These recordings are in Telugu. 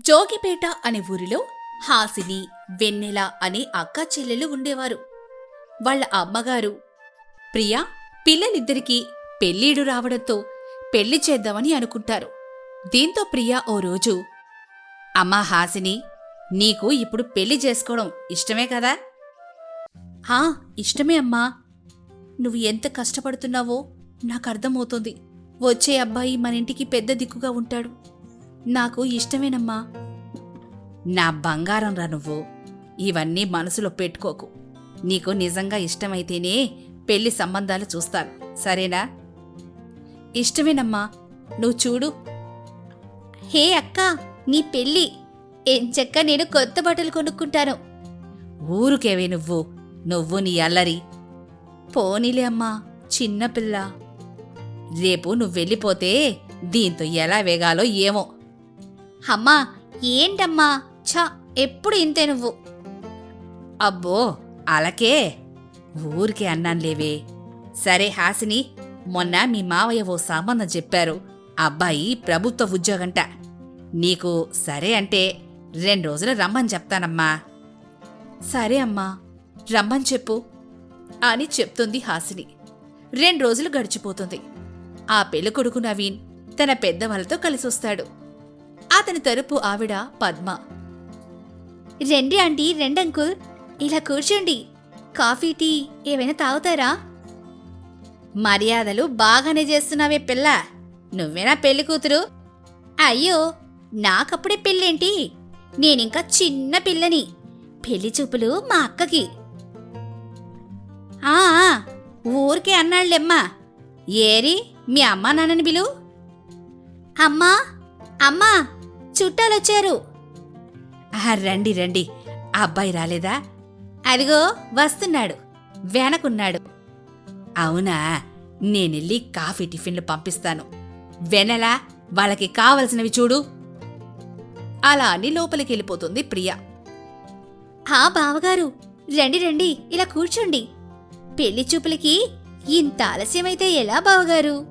జోగిపేట అనే ఊరిలో హాసిని వెన్నెల అనే అక్క చెల్లెలు ఉండేవారు. వాళ్ళ అమ్మగారు ప్రియా పిల్లలిద్దరికీ పెళ్ళీడు రావడంతో పెళ్ళి చేద్దామని అనుకుంటారు. దీంతో ప్రియా ఓ రోజు అమ్మా హాసిని నీకు ఇప్పుడు పెళ్ళి చేసుకోవడం ఇష్టమే కదా? హా ఇష్టమే అమ్మా. నువ్వు ఎంత కష్టపడుతున్నావో నాకు అర్థమవుతుంది. వచ్చే అబ్బాయి మన ఇంటికి పెద్ద దిక్కుగా ఉంటాడు. నాకు ఇష్టమేనమ్మా. నా బంగారం రా నువ్వు. ఇవన్నీ మనసులో పెట్టుకోకు. నీకు నిజంగా ఇష్టమైతేనే పెళ్ళి సంబంధాలు చూస్తాను సరేనా? ఇష్టమేనమ్మా. నువ్వు చూడు. హే అక్క నీ పెళ్ళి. ఎంచక్క నేను కొత్త బట్టలు కొనుక్కుంటాను. ఊరుకేవే నువ్వు. నువ్వు నీ అల్లరి. పోనీలే అమ్మా చిన్నపిల్ల రేపు నువ్వు వెళ్ళిపోతే దీంతో ఎలా వేగాలో ఏమో. అమ్మా ఏంటమ్మా? ఛ ఎప్పుడు ఇంతే నువ్వు? అబ్బో అలకే. ఊరికే అన్నానులేవే సరే హాసిని మొన్న మీ మావయ్య ఓ సంబంధం చెప్పారు. అబ్బాయి ప్రభుత్వ ఉద్యోగంట. నీకు సరే అంటే రెండు రోజులు రమ్మని చెప్తానమ్మా. సరే అమ్మా రమ్మని చెప్పు అని చెప్తుంది హాసిని. రెండు రోజులు గడిచిపోతుంది. ఆ పెళ్ళికొడుకు నవీన్ తన పెద్దవాళ్ళతో కలిసొస్తాడు. అతని తరపు ఆవిడ పద్మ. రండి ఆంటీ రెండంకుల్ ఇలా కూర్చోండి. కాఫీ టీ ఏమైనా తాగుతారా? మర్యాదలు బాగానే చేస్తున్నావే పిల్ల. నువ్వేనా పెళ్ళి కూతురు? అయ్యో నాకప్పుడే పెళ్ళేంటి? నేనింకా చిన్న పిల్లని. పెళ్ళి చూపులు మా అక్కకి. ఆ ఆ, ఊరికే అన్నాళ్ళెమ్మా. ఏరి మీ అమ్మా నాన్నని బిలు అమ్మా అమ్మా చుట్టాలొచ్చారు. రండి రండి. ఆ అబ్బాయి రాలేదా? అదిగో వస్తున్నాడు. వెనకున్నాడు. అవునా? నేనెళ్ళి కాఫీ టిఫిన్లు పంపిస్తాను. వెనలా వాళ్ళకి కావలసినవి చూడు. అలా అని లోపలికి వెళ్ళిపోతుంది ప్రియ. హా బావగారు రండి రండి. ఇలా కూర్చోండి. పెళ్ళి చూపులకి ఇంత ఆలస్యమైతే ఎలా బావగారు?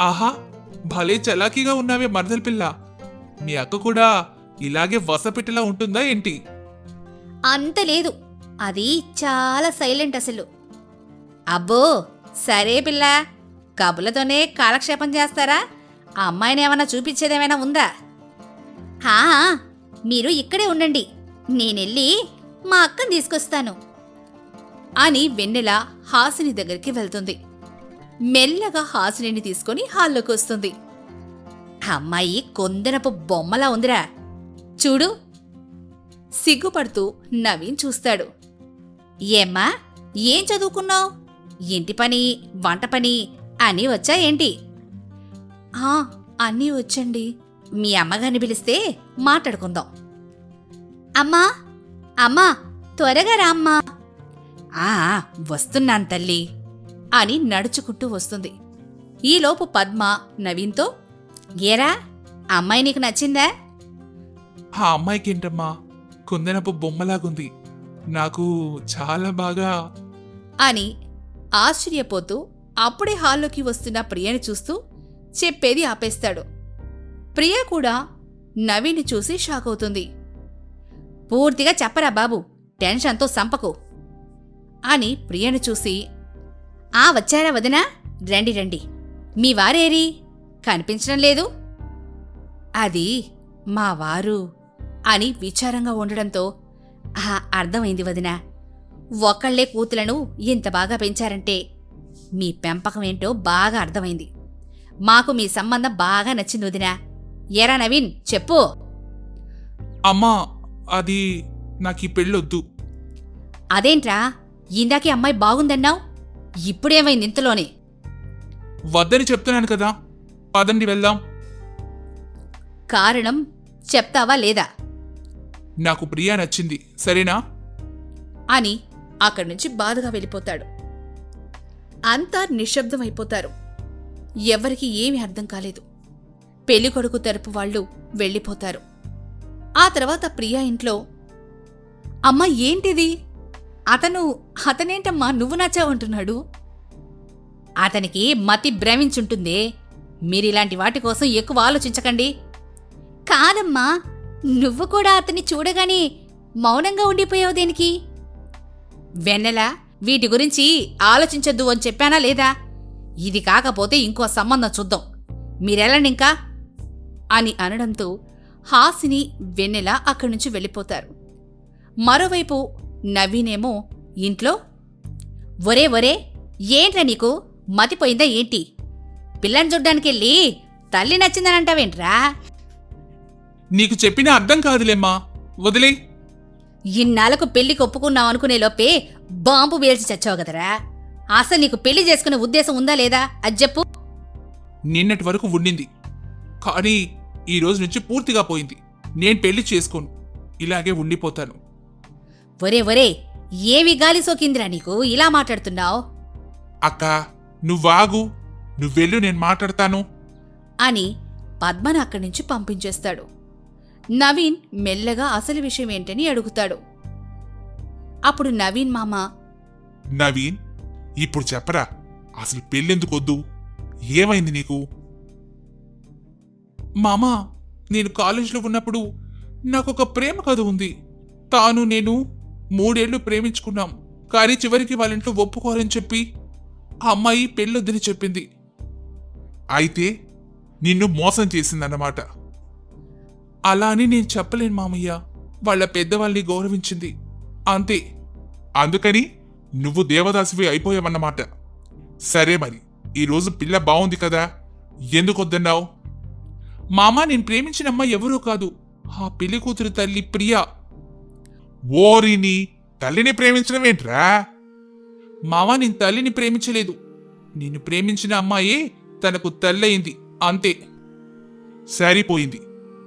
ఆహా భలే చలాకీగా ఉన్నావే మరదల పిల్ల. మీ అక్క కూడా ఇలాగే వసపెట్టేలా ఉంటుందా ఏంటి? అంత లేదు. అది చాలా సైలెంట్ అసలు. అబ్బో సరే పిల్ల. కబులతోనే కాలక్షేపం చేస్తారా? ఆ అమ్మాయిని ఏమైనా చూపించేదేమైనా ఉందా? హా మీరు ఇక్కడే ఉండండి. నేనెళ్ళి మా అక్కని తీసుకొస్తాను. అని వెన్నెల హాసిని దగ్గరికి వెళ్తుంది. మెల్లగా హాసినిని తీసుకొని హాల్లోకి వస్తుంది. అమ్మాయి కొందనపు బొమ్మలా ఉందిరా. చూడు. సిగ్గుపడుతూ నవీన్ చూస్తాడు. ఏమ్మా ఏం చదువుకున్నావు? ఇంటి పని వంట పని అన్నీ వచ్చా ఏంటి? "ఆ, అన్నీ వచ్చండి. మీ అమ్మగారిని పిలిస్తే మాట్లాడుకుందాం. అమ్మా అమ్మా త్వరగా రామ్మా ఆ వస్తున్నాను తల్లి అని నడుచుకుంటూ వస్తుంది. ఈలోపు పద్మ నవీన్తో ఏరా? అమ్మాయి నీకు నచ్చిందా? ఆ అమ్మాయికి ఏంటమ్మా కుందనపు బొమ్మలాగుంది. నాకు చాలా బాగా అని ఆశ్చర్యపోతూ అప్పుడే హాల్లోకి వస్తున్న ప్రియని చూస్తూ చెప్పేది ఆపేస్తాడు. ప్రియ కూడా నవీని చూసి షాక్ అవుతుంది. పూర్తిగా చెప్పరా బాబు టెన్షన్తో సంపకు అని ప్రియను చూసి ఆ వచ్చారా వదినా? రండి రండి. మీ వారేరి? కనిపించడం లేదు. అది మా వారు అని విచారంగా ఉండడంతో "ఆ, అర్థమైంది వదినా. ఒకళ్ళే కూతులను ఇంత బాగా పెంచారంటే మీ పెంపకం ఏంటో బాగా అర్థమైంది. మాకు మీ సంబంధం బాగా నచ్చింది వదినా. ఎరా నవీన్ చెప్పు. అమ్మా అది నాకు ఈ పెళ్ళొద్దు. అదేంట్రా? ఇందాకే అమ్మాయి బాగుందన్నావు? ఇప్పుడేమైంది ఇంతలోనే? వద్దని చెప్తున్నాను కదా. పదండి వెళ్దాం. కారణం చెప్తావా లేదా? నాకు ప్రియా నచ్చింది సరేనా? అని అక్కడి నుంచి బాధగా వెళ్ళిపోతాడు. అంతా నిశ్శబ్దమైపోతారు ఎవరికి ఏమీ అర్థం కాలేదు. పెళ్ళికొడుకు తరపు వాళ్ళు వెళ్ళిపోతారు. ఆ తర్వాత ప్రియా ఇంట్లో అమ్మ ఏంటిది? అతను అతనేంటమ్మా నువ్వు నచ్చావంటున్నాడు? అతనికి మతి భ్రమించుంటుందే. మీరిలాంటి వాటి కోసం ఎక్కువ ఆలోచించకండి. కాదమ్మా నువ్వు కూడా అతన్ని చూడగానే మౌనంగా ఉండిపోయావు దేనికి? వెన్నెల వీటి గురించి ఆలోచించొద్దు అని చెప్పానా లేదా? ఇది కాకపోతే ఇంకో సంబంధం చూద్దాం. మీరెళ్ళండి ఇంకా? అని అనడంతో హాసిని వెన్నెల అక్కడి నుంచి వెళ్ళిపోతారు. మరోవైపు నవీనేమో ఇంట్లో? ఒరే ఒరే ఏంట్రా నీకు? మతిపోయిందా ఏంటి? పిల్లని చూడ్డానికెళ్ళి తల్లి నచ్చిందనంటావేంట్రా నీకు చెప్పిన అర్థం కాదులేమ్మా. వదిలే. ఇన్నాళ్ళకు పెళ్ళికి ఒప్పుకున్నావు అనుకునే లోపే బాంబు వేల్చి చచ్చావు కదరా. అసలు నీకు పెళ్ళి చేసుకునే ఉద్దేశం ఉందా లేదా? అది చెప్పు. నిన్నటి వరకు ఉండింది. కానీ ఈ రోజు నుంచి పూర్తిగా పోయింది. నేను పెళ్ళి చేసుకోను. ఇలాగే ఉండిపోతాను. ఒరే ఒరే ఏమి గాలి సోకిందిరా నీకు? ఇలా మాట్లాడుతున్నావు? అక్క నువ్వాగు నువ్వెళ్ళు నేను మాట్లాడతాను. అని పద్మను అక్కడి నుంచి పంపించేస్తాడు. నవీన్ మెల్లగా అసలు విషయం ఏంటని అడుగుతాడు. అప్పుడు నవీన్ మామ నవీన్ ఇప్పుడు చెప్పరా అసలు పెళ్ళెందుకొద్దు? ఏమైంది నీకు? మామా నేను కాలేజీలో ఉన్నప్పుడు నాకు ఒక ప్రేమ కథ ఉంది. తాను నేను మూడేళ్ళు ప్రేమించుకున్నాం. కానీ చివరికి వాళ్ళ ఇంట్లో ఒప్పుకోరని చెప్పి ఆ అమ్మాయి పెళ్ళొద్దని చెప్పింది. అయితే నిన్ను మోసం చేసిందన్నమాట. అలా అని నేను చెప్పలేను మామయ్య. వాళ్ళ పెద్దవాళ్ళని గౌరవించింది. అంతే. అందుకని నువ్వు దేవదాసివి అయిపోయావన్నమాట. సరే మరి ఈరోజు పిల్ల బాగుంది కదా. ఎందుకు వద్దన్నావు? మామ నేను ప్రేమించిన అమ్మ ఎవరూ కాదు. ఆ పెళ్ళి కూతురు తల్లి ప్రియా. ఓరిని తల్లిని ప్రేమించడం ఏంట్రా? మామ నేను తల్లిని ప్రేమించలేదు. నిన్ను ప్రేమించిన అమ్మాయే తనకు తల్లయింది. అంతే. సరిపోయింది.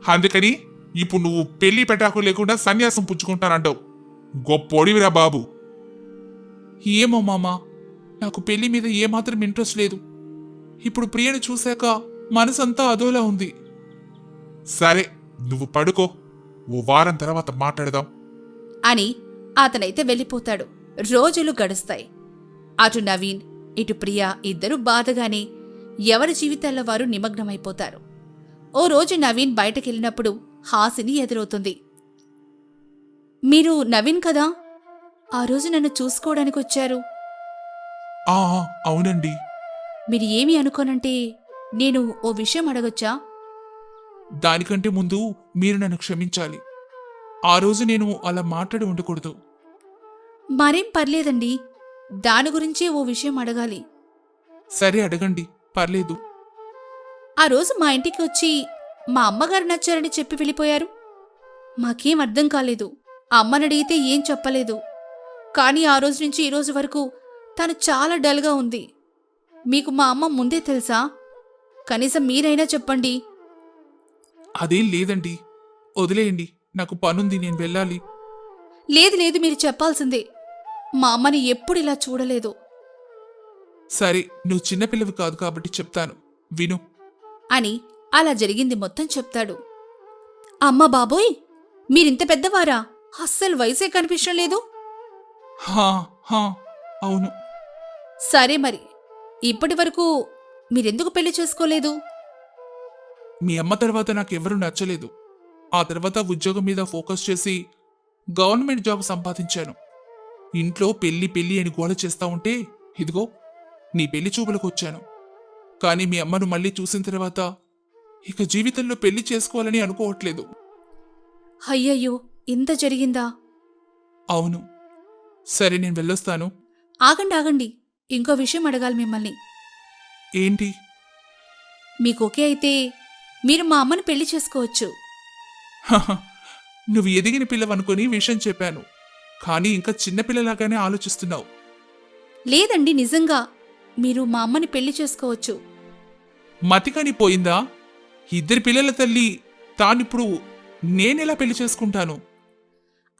అందుకని ఇప్పుడు నువ్వు పెళ్ళి పెటాకు లేకుండా సన్యాసం పుచ్చుకుంటానంటావు. గొప్పోడివిరా బాబు. ఏమో మామా నాకు పెళ్ళి మీద ఏమాత్రం ఇంట్రెస్ట్ లేదు. ఇప్పుడు ప్రియను చూశాక మనసంతా అదోలా ఉంది. సరే నువ్వు పడుకో. ఓ వారం తర్వాత మాట్లాడదాం. అని అతనైతే వెళ్ళిపోతాడు. రోజులు గడుస్తాయి. అటు నవీన్ ఇటు ప్రియా ఇద్దరు బాధగానే ఎవరి జీవితాల్లో వారు నిమగ్నమైపోతారు? ఓ రోజు నవీన్ బయటకెళ్ళినప్పుడు హాసిని ఎదురవుతుంది. మీరు నవీన్ కదా? ఆ రోజు నన్ను చూసుకోవడానికి వచ్చారు ఆ అవునండి. మీరు ఏమి అనుకోనంటే నేను ఓ విషయం అడగొచ్చా? దానికంటే ముందు మీరు నన్ను క్షమించాలి. ఆ రోజు నేను అలా మాట్లాడి ఉండకూడదు. మరేం పర్లేదండి. దాని గురించే ఓ విషయం అడగాలి. సరే అడగండి. పర్లేదు. ఆ రోజు మా ఇంటికి వచ్చి మా అమ్మగారు నచ్చారని చెప్పి వెళ్ళిపోయారు. మాకేం అర్థం కాలేదు. అమ్మని అడిగితే ఏం చెప్పలేదు. కానీ ఆ రోజు నుంచి ఈ రోజు వరకు తను చాలా డల్గా ఉంది. మీకు మా అమ్మ ముందే తెలుసా? కనీసం మీరైనా చెప్పండి. అదేం లేదండి. వదిలేయండి. నాకు పనుంది నేను వెళ్ళాలి. లేదు లేదు మీరు చెప్పాల్సిందే. మా అమ్మని ఎప్పుడు ఇలా చూడలేదు. సరే నువ్వు చిన్నపిల్లవి కాదు కాబట్టి చెప్తాను. విను. అని అలా జరిగింది మొత్తం చెప్తాడు. అమ్మ బాబోయ్ మీరింత పెద్దవారా? అస్సలు వయసే కనిపించడం లేదు. హా హా అవును. సరే మరి ఇప్పటి వరకు మీరెందుకు పెళ్ళి చేసుకోలేదు? మీ అమ్మ తర్వాత నాకెవరూ నచ్చలేదు. ఆ తర్వాత ఉద్యోగం మీద ఫోకస్ చేసి గవర్నమెంట్ జాబ్ సంపాదించాను. ఇంట్లో పెళ్ళి పెళ్ళి అని గోల చేస్తా ఉంటే ఇదిగో నీ పెళ్ళి చూపులకు వచ్చాను కానీ మీ అమ్మను మళ్ళీ చూసిన తర్వాత ఇక జీవితంలో పెళ్ళి చేసుకోవాలని అనుకోవట్లేదు. అయ్యయ్యో ఇంత జరిగిందా? అవును. సరే నేను వెళ్ళొస్తాను. ఆగండి ఆగండి. ఇంకో విషయం అడగాలి మిమ్మల్ని. ఏంటి? మీకు ఓకే అయితే మీరు మా అమ్మని పెళ్ళి చేసుకోవచ్చు. హహ, నువ్వు ఎదిగిన పిల్లవనుకొని విషయం చెప్పాను. కానీ ఇంకా చిన్నపిల్లలాగానే ఆలోచిస్తున్నావు. లేదండి నిజంగా. మీరు మా అమ్మని పెళ్ళి చేసుకోవచ్చు. మతికని పోయిందా? ఇద్దరి పిల్లల తల్లి తానిప్పుడు నేనెలా పెళ్ళి చేసుకుంటాను?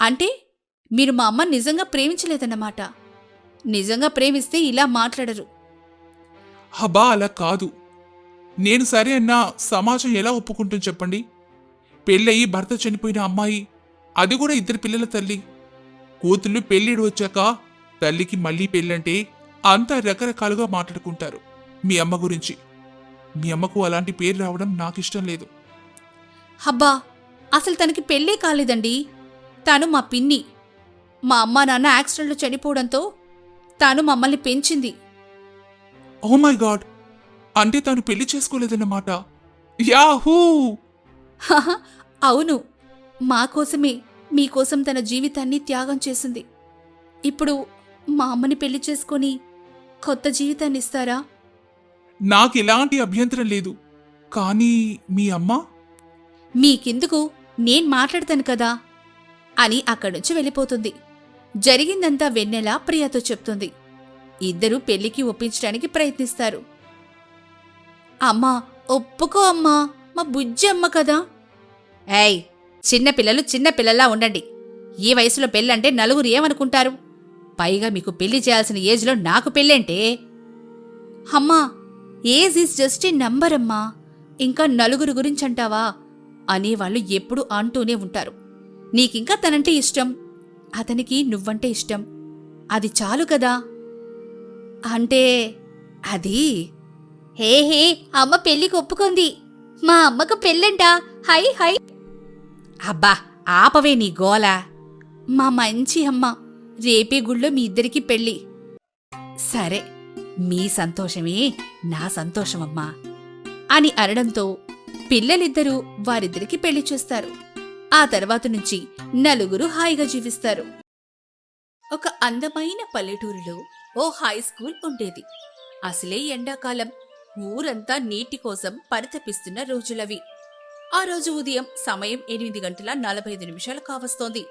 అంటే మీరు మా అమ్మని నిజంగా ప్రేమించలేదన్నమాట. నిజంగా ప్రేమిస్తే ఇలా మాట్లాడరు. హబా అలా కాదు. నేను సరే అన్నా సమాజం ఎలా ఒప్పుకుంటుంది చెప్పండి. పెళ్ళయి భర్త చనిపోయిన అమ్మాయి అది కూడా ఇద్దరు పిల్లల తల్లి. కూతుళ్ళు పెళ్ళిడు వచ్చాక తల్లికి మళ్ళీ పెళ్ళంటే అంతా రకరకాలుగా మాట్లాడుకుంటారు. మీ అమ్మ గురించి. మీ అమ్మకు అలాంటి పేరు రావడం నాకు ఇష్టం లేదు. హబ్బా అసలు తనకి పెళ్ళే కాలేదండి. తను మా పిన్ని. మా అమ్మా నాన్న యాక్సిడెంట్లో చనిపోవడంతో తాను మమ్మల్ని పెంచింది. ఓ మై గాడ్ అంటే తాను పెళ్ళి చేసుకోలేదన్నమాట. యాహూ! హహ, అవును. మా కోసమే మీకోసం తన జీవితాన్ని త్యాగం చేసింది. ఇప్పుడు మా అమ్మని పెళ్ళి చేసుకొని కొత్త జీవితాన్ని ఇస్తారా? నాకు ఎలాంటి అభ్యంతరం లేదు. కానీ మీ అమ్మ? మీకెందుకు? నేను మాట్లాడతాను కదా? అని అక్కడి నుంచి వెళ్ళిపోతుంది. జరిగిందంతా వెన్నెల ప్రియతో చెప్తుంది. ఇద్దరూ పెళ్ళికి ఒప్పించడానికి ప్రయత్నిస్తారు. అమ్మా ఒప్పుకో అమ్మా. మా బుజ్జి అమ్మ కదా. ఏయ్ చిన్నపిల్లలు చిన్నపిల్లలా ఉండండి. ఈ వయసులో పెళ్ళంటే నలుగురు ఏమనుకుంటారు? పైగా మీకు పెళ్ళి చేయాల్సిన ఏజ్లో నాకు పెళ్ళంటే? అమ్మా age is just a number అమ్మా. ఇంకా నలుగురు గురించి అంటావా అనేవాళ్ళు ఎప్పుడూ అంటూనే ఉంటారు. నీకింకా తనంటే ఇష్టం. అతనికి నువ్వంటే ఇష్టం. అది చాలు కదా? అంటే అది? హే హే అమ్మ పెళ్ళికి ఒప్పుకుంది. మా అమ్మకు పెళ్ళంట. హై హై. అబ్బా ఆపవే నీ గోల. మా మంచి అమ్మ. రేపే గుళ్ళో మీ ఇద్దరికి పెళ్ళి. సరే మీ సంతోషమే నా సంతోషమమ్మా అని అనడంతో పిల్లలిద్దరూ వారిద్దరికి పెళ్ళి చేస్తారు. ఆ తర్వాత నుంచి నలుగురు హాయిగా జీవిస్తారు. ఒక అందమైన పల్లెటూరులో ఓ హై స్కూల్ ఉండేది. అసలే ఎండాకాలం. ఊరంతా నీటి కోసం పరితపిస్తున్న రోజులవి. ఆ రోజు ఉదయం సమయం ఎనిమిది గంటల నలభై ఐదు నిమిషాలు కావస్తోంది.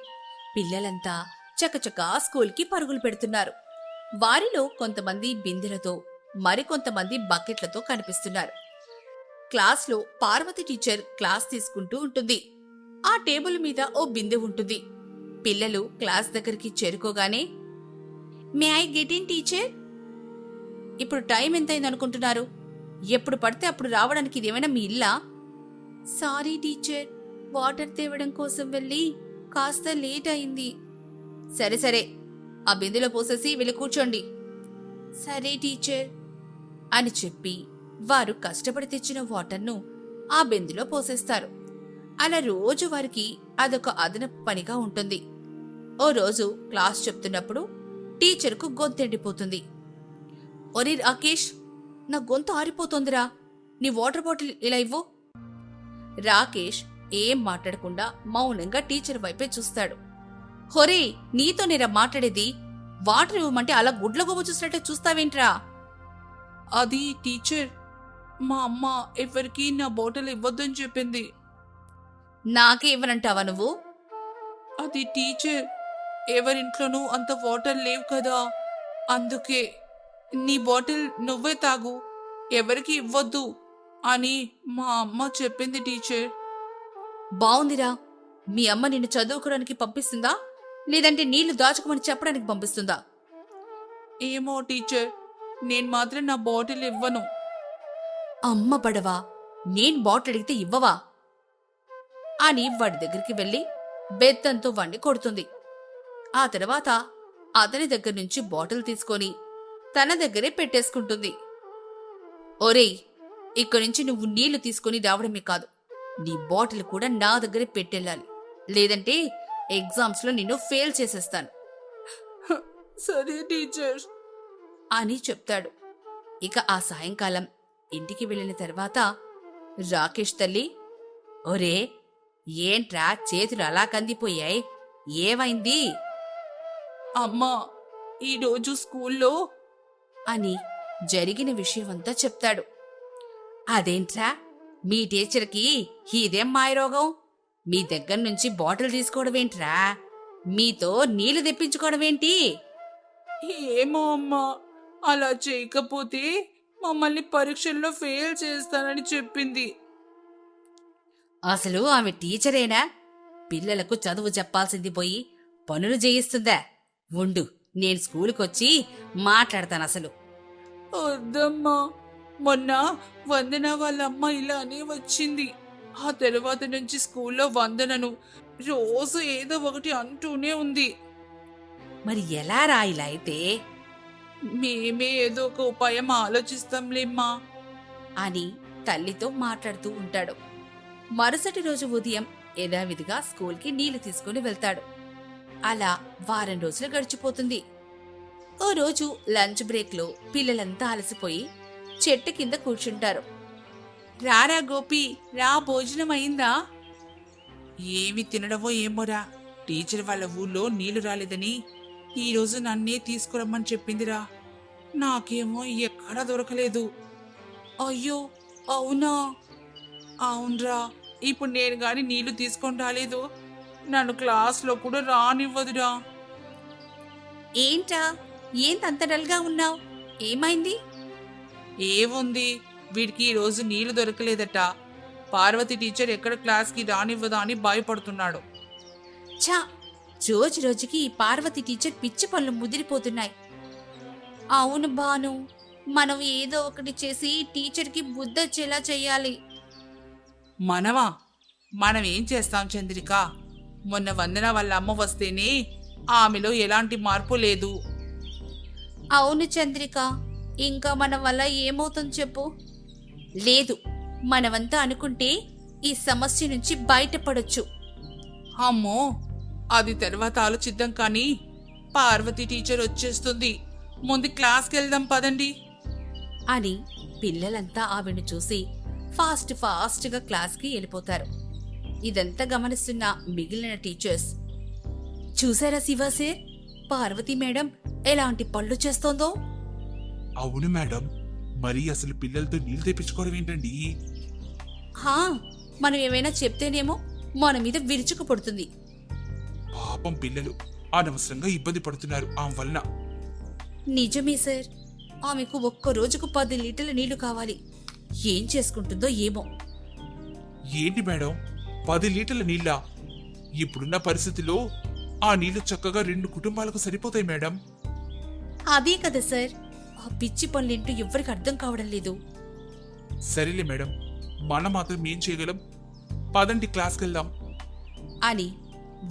పిల్లలంతా చకచకా స్కూల్కి పరుగులు పెడుతున్నారు. వారిలో కొంతమంది బిందెలతో మరికొంతమంది బకెట్లతో కనిపిస్తున్నారు. క్లాస్లో పార్వతి టీచర్ క్లాస్ తీసుకుంటూ ఉంటుంది. ఆ టేబుల్ మీద ఓ బిందె ఉంటుంది. పిల్లలు క్లాస్ దగ్గరికి చేరుకోగానే may I get in teacher? ఇప్పుడు టైం ఎంతైంది అనుకుంటున్నారు ఎప్పుడు పడితే అప్పుడు రావడానికి ఇదేమైనా మీ ఇల్లా? Sorry teacher. వాటర్ తేవడం కోసం వెళ్ళి కాస్త లేట్ అయింది. సరే సరే. ఆ బిందెలో పోసేసి వెళ్ళి కూర్చోండి. సరే టీచర్ అని చెప్పి వారు కష్టపడి తెచ్చిన వాటర్ను ఆ బిందెలో పోసేస్తారు. అలా రోజు వారికి అదొక అదనపు పనిగా ఉంటుంది. ఓ రోజు క్లాస్ చెప్తున్నప్పుడు టీచర్కు గొంతెండిపోతుంది ఒరే రాకేష్ నా గొంతు ఆరిపోతోందిరా. నీ వాటర్ బాటిల్ ఇలా ఇవ్వు. రాకేష్ ఏం మాట్లాడకుండా మౌనంగా టీచర్ వైపే చూస్తాడు. హొరే నీతో నేరా మాట్లాడేది? వాటర్ ఇవ్వమంటే అలా గుడ్ల గొవ్వ చూసినట్టే చూస్తావేంట్రా? అది టీచర్ మా అమ్మ ఎవరికి నా బాటిల్ ఇవ్వద్దని చెప్పింది. నాకే ఇవ్వనంటావా నువ్వు? అది టీచర్ ఎవరింట్లోనూ అంత వాటర్ లేవు కదా. అందుకే నీ బాటిల్ నువ్వే తాగు ఎవరికి ఇవ్వద్దు అని మా అమ్మ చెప్పింది టీచర్. బావుందిరా. మీ అమ్మ నిన్ను చదువుకోవడానికి పంపిస్తుందా? లేదంటే నీళ్ళు దాచుకోమని చెప్పడానికి పంపిస్తుందా? ఏమో టీచర్ నేను మాత్రం నా బాటిల్ ఇవ్వను. అమ్మ బడవా నేను బాటిల్ అడిగితే ఇవ్వవా? అని వాడి దగ్గరికి వెళ్ళి బెత్తంతో వాణ్ణి కొడుతుంది. ఆ తర్వాత అతని దగ్గర నుంచి బాటిల్ తీసుకొని తన దగ్గరే పెట్టేసుకుంటుంది. ఒరేయ్ ఇక్కడి నుంచి నువ్వు నీళ్ళు తీసుకొని రావడమే కాదు నీ బాటిల్ కూడా నా దగ్గరే పెట్టెళ్ళాలి. లేదంటే ఎగ్జామ్స్లో నిన్ను ఫెయిల్ చేసేస్తాను. సరే టీచర్. అని చెప్తాడు. ఇక ఆ సాయంకాలం ఇంటికి వెళ్ళిన తర్వాత రాకేష్ తల్లి ఒరే ఏంట్రా చేతులు అలా కందిపోయాయి? ఏమైంది? అమ్మా ఈరోజు స్కూల్లో అని జరిగిన విషయమంతా చెప్తాడు. అదేంట్రా? మీ టీచర్కి ఇదేం మాయరోగం? మీ దగ్గర నుంచి బాటిల్ తీసుకోవడమేంట్రా మీతో నీళ్ళు తెప్పించుకోవడమేంటి ఏమో అమ్మా అలా చేయకపోతే మమ్మల్ని పరీక్షల్లో ఫెయిల్ చేస్తానని చెప్పింది. అసలు ఆమె టీచరేనా? పిల్లలకు చదువు చెప్పాల్సింది పోయి పనులు చేయిస్తుందా? ఉండు నేను స్కూలుకొచ్చి మాట్లాడతాను అసలు. వద్దమ్మా మొన్న వందన వాళ్ళ అమ్మ ఇలా అని వచ్చింది. ఆ తర్వాత నుంచి స్కూల్లో వందనను. రోజు ఏదో ఒకటి అంటూనే ఉంది. మరి ఎలా రాయిలా అయితే? మేమే ఏదో ఒక ఉపాయం ఆలోచిస్తాంలేమ్మా. అని తల్లితో మాట్లాడుతూ ఉంటాడు. మరుసటి రోజు ఉదయం యథావిధిగా స్కూల్కి నీళ్ళు తీసుకుని వెళ్తాడు. అలా వారం రోజులు గడిచిపోతుంది. ఓ రోజు లంచ్ బ్రేక్లో పిల్లలంతా అలసిపోయి చెట్టు కింద కూర్చుంటారు. రారా గోపి రా భోజనం అయిందా? ఏమి తినడమో ఏమోరా టీచర్ వాళ్ళ ఊళ్ళో నీళ్ళు రాలేదని. ఈరోజు నన్నే తీసుకురమ్మని చెప్పిందిరా. నాకేమో ఎక్కడా దొరకలేదు. అయ్యో అవునా? అవునరా ఇప్పుడు నేను గాని నీళ్ళు తీసుకొని రాలేదు. నన్ను క్లాస్లో కూడా రానివ్వదురా. ఏంటా? ఏంతంత డల్గా ఉన్నావు? ఏమైంది? ఏముంది? వీడికి ఈరోజు నీళ్ళు దొరకలేదట. పార్వతి టీచర్ ఎక్కడ క్లాస్కి రానివ్వదా అని భయపడుతున్నాడు. ఛా! రోజు రోజుకి ఈ పార్వతి టీచర్ పిచ్చి పళ్ళు ముదిరిపోతున్నాయి. అవును బాను మనం ఏదో ఒకటి చేసి టీచర్కి బుద్ధొచ్చేలా చెయ్యాలి మనమా? మనం ఏం చేస్తాం చంద్రిక? మొన్న వందన వాళ్ళ అమ్మ వస్తేనే ఆమెలో ఎలాంటి మార్పు లేదు. అవును చంద్రిక ఇంకా మన వల్ల ఏమవుతుంది చెప్పు? లేదు మనమంతా అనుకుంటే ఈ సమస్య నుంచి బయటపడొచ్చు. అమ్మో అది తర్వాత ఆలోచిద్దాం కానీ పార్వతి టీచర్ వచ్చేస్తుంది. ముందు క్లాస్కి వెళ్దాం పదండి. అని పిల్లలంతా ఆవిడ చూసి ఫాస్ట్ ఫాస్ట్గా క్లాస్కి వెళ్ళిపోతారు. ఇదంతా గమనిస్తున్న మిగిలిన టీచర్స్ చూసారా శివ సార్? పార్వతి మేడం ఎలాంటి పళ్ళు చేస్తోందో? అవును మేడం. మరి అసలు పిల్లలతో నీళ్ళు తెప్పించుకోవడం ఏంటండి? హా మనం ఏమైనా చెప్తేనేమో మన మీద విరుచుకు పడుతుంది. పాపం పిల్లలు అనవసరంగా ఇబ్బంది పడుతున్నారు ఆమె వలన. నిజమే సార్. ఆమెకు ఒక్క రోజుకు పది లీటర్ల నీళ్ళు కావాలి. ఏం చేసుకుంటుందో ఏమో. ఏంటి మేడం? పది లీటర్ల నీళ్ళ? ఇప్పుడున్న పరిస్థితిలో ఆ నీళ్ళు చక్కగా రెండు కుటుంబాలకు సరిపోతాయి మేడం. అదే కదా సార్. ఆ పిచ్చి పనులేంటో ఎవ్వరికి అర్థం కావడం లేదు. సరేలే మేడం. మనం మాత్రం ఏం చేయగలం? పదండి క్లాస్కి వెళ్దాం. అని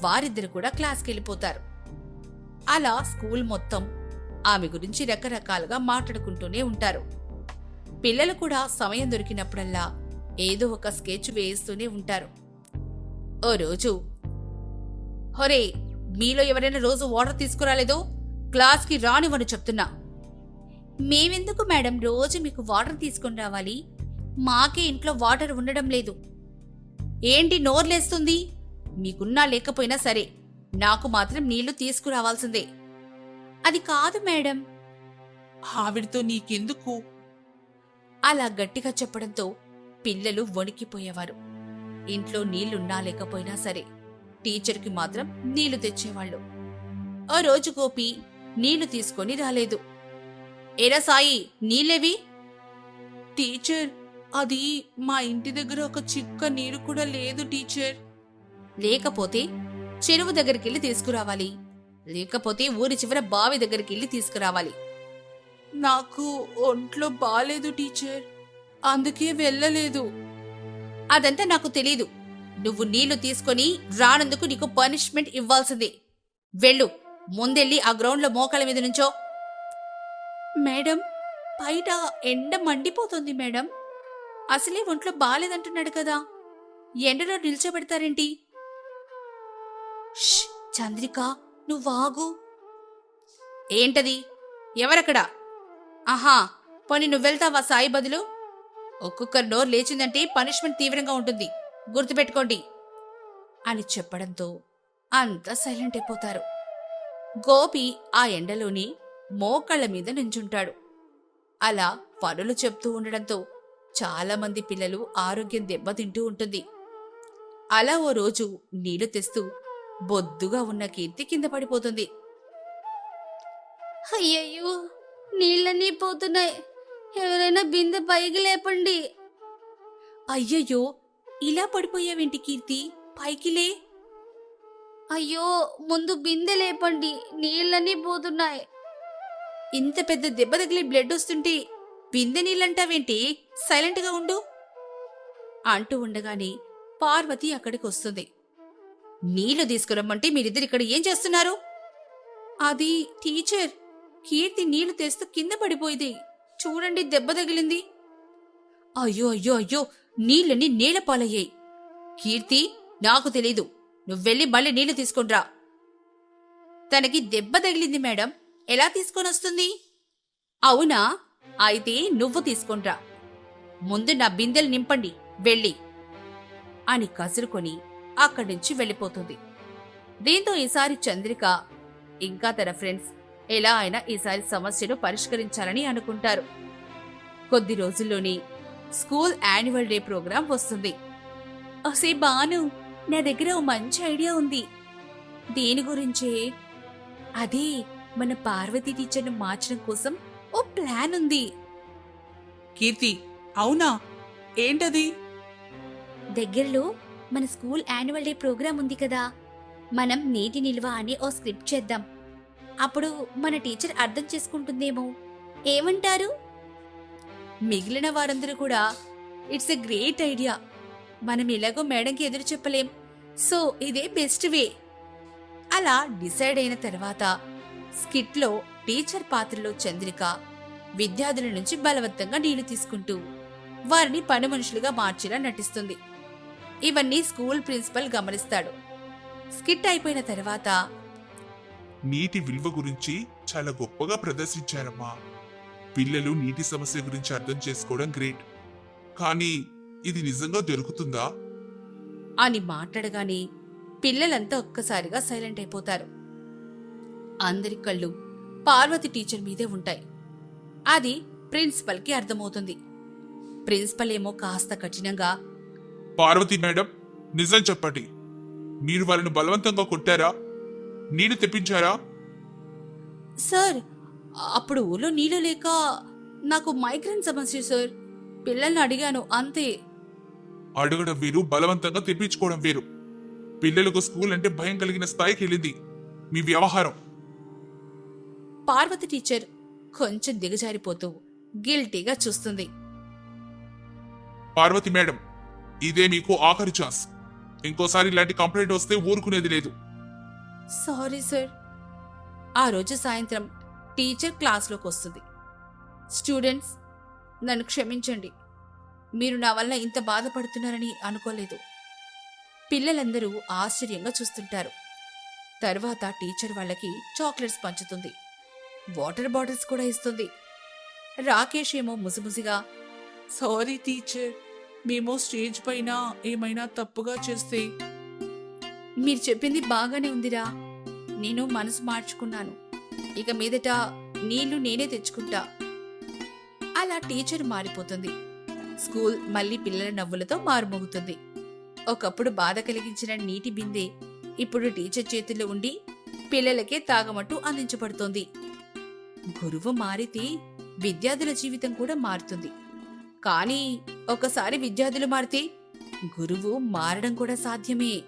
వారిద్దరు కూడా క్లాస్కి వెళ్ళిపోతారు. అలా స్కూల్ మొత్తం ఆమె గురించి రకరకాలుగా మాట్లాడుకుంటూనే ఉంటారు. పిల్లలు కూడా సమయం దొరికినప్పుడల్లా ఏదో ఒక స్కెచ్ వేస్తూనే ఉంటారు. ఓ రోజు హొరే మీలో ఎవరైనా రోజు వాటర్ తీసుకురాలేదో? క్లాస్కి రానివ్వను చెప్తున్నా. మేమెందుకు మేడం రోజు మీకు వాటర్ తీసుకుని రావాలి? మాకే ఇంట్లో వాటర్ ఉండడం లేదు. ఏంటి నోర్లేస్తుంది? మీకున్నా లేకపోయినా సరే నాకు మాత్రం నీళ్ళు తీసుకురావాల్సిందే. అది కాదు మేడం. ఆవిడతో నీకెందుకు? అలా గట్టిగా చెప్పడంతో పిల్లలు వణికిపోయేవారు. ఇంట్లో నీళ్ళున్నా లేకపోయినా సరే టీచర్కి మాత్రం నీళ్ళు తెచ్చేవాళ్ళు. ఓ రోజు గోపి నీళ్ళు తీసుకొని రాలేదు. ఏరా సాయి నీళ్ళేవి? టీచర్ అది మా ఇంటి దగ్గర ఒక చిక్క నీరు కూడా లేదు టీచర్. లేకపోతే చెరువు దగ్గరికెళ్ళి తీసుకురావాలి. లేకపోతే ఊరి చివర బావి దగ్గరికెళ్ళి తీసుకురావాలి. నాకు ఒంట్లో బాలేదు టీచర్. అందుకే వెళ్ళలేదు. అదంతా నాకు తెలీదు. నువ్వు నీళ్ళు తీసుకొని రానందుకు నీకు పనిష్మెంట్ ఇవ్వాల్సిందే. వెళ్ళు ముందెళ్ళి ఆ గ్రౌండ్లో మోకాల మీద నుంచో. మేడం బయట ఎండ మండిపోతుంది మేడం. అసలే ఒంట్లో బాలేదంటున్నాడు కదా. ఎండలో నిల్చోబెడతారేంటి? ష్, చంద్రిక నువ్వాగు ఏంటది? ఎవరక్కడ? ఆహా పోనీ నువ్వెళ్తావా సాయి బదులు? ఒక్కొక్కరు నోరు లేచిందంటే పనిష్మెంట్ తీవ్రంగా ఉంటుంది. గుర్తుపెట్టుకోండి. అని చెప్పడంతో అంతా సైలెంట్ అయిపోతారు. గోపి ఆ ఎండలోని మోకాళ్ళ మీద నుంచుంటాడు. అలా పనులు చెప్తూ ఉండడంతో చాలా మంది పిల్లలు ఆరోగ్యం దెబ్బతింటూ ఉంటుంది. అలా ఓ రోజు నీళ్ళు తెస్తూ బొద్దుగా ఉన్న కీర్తి కింద పడిపోతుంది. అయ్యయ్యో నీళ్ళన్నీ పోతున్నాయి. ఎవరైనా బిందె పైకి లేపండి. అయ్యయ్యో ఇలా పడిపోయావేంటి కీర్తి? పైకి లే. అయ్యో ముందు బిందె లేపండి. నీళ్ళన్నీ పోతున్నాయి. ఇంత పెద్ద దెబ్బ తగిలి బ్లడ్ వస్తుంటే బిందె నీళ్ళంటావేంటి? సైలెంట్గా ఉండు. అంటూ ఉండగానే పార్వతి అక్కడికి వస్తుంది. నీళ్ళు తీసుకురమ్మంటే మీరిద్దరు ఇక్కడ ఏం చేస్తున్నారు? అది టీచర్ కీర్తి నీళ్ళు తెస్తూ కింద పడిపోయింది. చూడండి దెబ్బ తగిలింది. అయ్యో అయ్యో అయ్యో నీళ్ళని నీళ్ళ పాలయ్యాయి. కీర్తి నాకు తెలీదు. నువ్వెళ్ళి మళ్ళీ నీళ్ళు తీసుకుంట్రా. తనకి దెబ్బ తగిలింది మేడం. ఎలా తీసుకొని వస్తుంది అవునా? అయితే నువ్వు తీసుకుంట్రా ముందు నా బిందెలు నింపండి వెళ్ళి. అని కసురుకొని అక్కడి నుంచి వెళ్ళిపోతుంది. దీంతో ఈసారి చంద్రిక ఇంకా తన ఫ్రెండ్స్ ఎలా అయినా ఈసారి సమస్యను పరిష్కరించాలని అనుకుంటారు. కొద్ది రోజుల్లోనే స్కూల్ యాన్యువల్ డే ప్రోగ్రాం వస్తుంది. అసే బాను నా దగ్గర ఓ మంచి ఐడియా ఉంది. దేని గురించే? అదే మన పార్వతి టీచర్ను మార్చడం కోసం ఓ ప్లాన్ ఉంది. కీర్తి అవునా? ఏంటది? దగ్గరలో మన స్కూల్ యాన్యువల్ డే ప్రోగ్రాం ఉంది కదా. మనం నీటి నిల్వ అని ఓ స్క్రిప్ట్ చేద్దాం. అప్పుడు మన టీచర్ అర్థం చేసుకుంటుందేమో. ఏమంటారు? మిగిలిన వారందరూ కూడా ఇట్స్ ఎ గ్రేట్ ఐడియా. మనం ఎలాగో మేడంకి ఎదురు చెప్పలేం. సో ఇదే బెస్ట్ వే. అలా డిసైడ్ అయిన తర్వాత స్కిట్లో టీచర్ పాత్రలో చంద్రిక విద్యార్థుల నుంచి బలవంతంగా నీళ్ళు తీసుకుంటూ వారిని పని మనుషులుగా మార్చేలా నటిస్తుంది. ఇవన్నీ స్కూల్ ప్రిన్సిపల్ గమనిస్తాడు. స్కిట్ అయిపోయిన తర్వాత నీటి విలువ గురించి చాలా గొప్పగా ప్రదర్శించారమ్మా. పిల్లలు నీటి సమస్య గురించి అర్థం చేసుకోవడం గ్రేట్. కానీ ఇది నిజంగా దొరుకుతుందా? అని మాట్లాడగానే పిల్లలంతా ఒక్కసారిగా సైలెంట్ అయిపోతారు. అందరి కళ్ళు పార్వతి టీచర్ మీదే ఉంటాయి. అది ప్రిన్సిపల్కి అర్థమవుతుంది. ప్రిన్సిపల్ ఏమో కాస్త కఠినంగా పార్వతి మేడం నిజం చెప్పండి. మీరు వాళ్ళని బలవంతంగా కొట్టారా? నీళ్ళు తెప్పించారా? సార్ అప్పుడు ఊళ్ళో నీళ్ళు లేక నాకు మైగ్రేన్ సమస్య సార్. పిల్లల్ని అడిగాను అంతే. అడగడం వేరు బలవంతంగా తెప్పించుకోవడం వేరు. పిల్లలకు స్కూల్ అంటే భయం కలిగిన స్థాయికి వెళ్ళింది. మీ వ్యవహారం పార్వతి టీచర్ కొంచెం దిగజారిపోతూ గిల్టీగా చూస్తుంది. పార్వతి మేడం ఇదే మీకు ఆఖరి ఛాన్స్. ఇంకోసారి ఇలాంటి కంప్లైంట్ వస్తే ఊరుకునేది లేదు. Sorry sir. ఆ రోజు సాయంత్రం టీచర్ క్లాస్లోకి వస్తుంది. స్టూడెంట్స్ నన్ను క్షమించండి. మీరు నా వల్ల ఇంత బాధపడుతున్నారని అనుకోలేదు. పిల్లలందరూ ఆశ్చర్యంగా చూస్తుంటారు. తర్వాత టీచర్ వాళ్ళకి చాక్లెట్స్ పంచుతుంది. వాటర్ బాటిల్స్ కూడా ఇస్తుంది. రాకేష్ ఏమో ముసిముసిగా సారీ టీచర్ మేము స్టేజ్ పైన ఏమైనా తప్పుగా చేస్తే? మీరు చెప్పింది బాగానే ఉందిరా. నేను మనసు మార్చుకున్నాను. ఇక మీదట నీళ్ళు నేనే తెచ్చుకుంటా. అలా టీచర్ మారిపోతుంది. స్కూల్ మళ్ళీ పిల్లల నవ్వులతో మారుమోగుతుంది. ఒకప్పుడు బాధ కలిగించిన నీటి బిందె ఇప్పుడు టీచర్ చేతిలో ఉండి పిల్లలకే తాగమట్టు అందించబడుతోంది. గురువు మారితే విద్యార్థుల జీవితం కూడా మారుతుంది. కానీ ఒకసారి విద్యార్థులు మారితే గురువు మారడం కూడా సాధ్యమే.